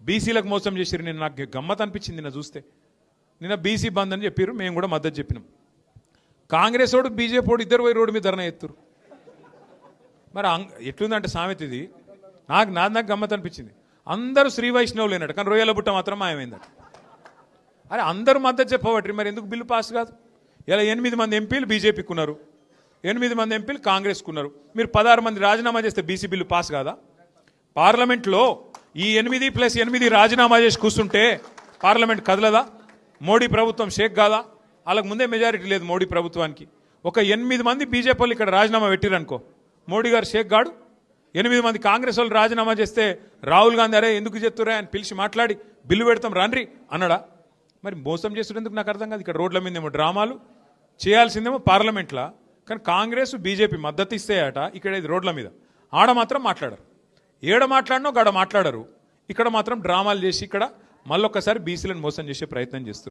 బీసీలకు మోసం చేసిరు నేను నాకు గమ్మత్ అనిపించింది నిన్న చూస్తే. నిన్న బీసీ బంద్ అని చెప్పారు మేము కూడా మద్దతు చెప్పినాం. కాంగ్రెస్ వాడు బీజేపీ వాడు ఇద్దరు పోయి రోడ్డు మీద ధరణ ఎత్తురు మరి ఎట్లుందంటే సామెత ఇది. నాకు నా నాకు గమ్మత్ అనిపించింది. అందరూ శ్రీ వైష్ణవులు లేనట్టు కానీ రొయ్యల బుట్ట మాత్రం మాయమైందట. అరే అందరూ మద్దతు చెప్పబట్టి మరి ఎందుకు బిల్లు పాస్ కాదు? ఇలా ఎనిమిది మంది ఎంపీలు బీజేపీకి ఉన్నారు ఎనిమిది మంది ఎంపీలు కాంగ్రెస్కు ఉన్నారు మీరు పదహారు మంది రాజీనామా చేస్తే బీసీ బిల్లు పాస్ కాదా? పార్లమెంట్లో ఈ ఎనిమిది ప్లస్ ఎనిమిది రాజీనామా చేసి కూర్చుంటే పార్లమెంట్ కదలదా? మోడీ ప్రభుత్వం షేక్ కాదా? వాళ్ళకు ముందే మెజారిటీ లేదు మోడీ ప్రభుత్వానికి. ఒక ఎనిమిది మంది బీజేపీ వాళ్ళు ఇక్కడ రాజీనామా పెట్టిరనుకో. మోడీ గారు షేక్ గాడు ఎనిమిది మంది కాంగ్రెస్ వాళ్ళు రాజీనామా చేస్తే రాహుల్ గాంధీ అరే ఎందుకు చెప్తురా అని పిలిచి మాట్లాడి బిల్లు పెడతాం రండ్రి అన్నాడా? మరి మోసం చేస్తున్నందుకు నాకు అర్థం కాదు. ఇక్కడ రోడ్ల మీదేమో డ్రామాలు. చేయాల్సిందేమో పార్లమెంట్లో. కానీ కాంగ్రెస్ బీజేపీ మద్దతు ఇస్తాయట. ఇక్కడ ఇది రోడ్ల మీద. ఆడ మాత్రం మాట్లాడరు. ఏడ మాట్లాడినో గడ మాట్లాడరు. ఇక్కడ మాత్రం డ్రామాలు చేసి ఇక్కడ మళ్ళొకసారి బీసీలను మోసం చేసే ప్రయత్నం చేస్తారు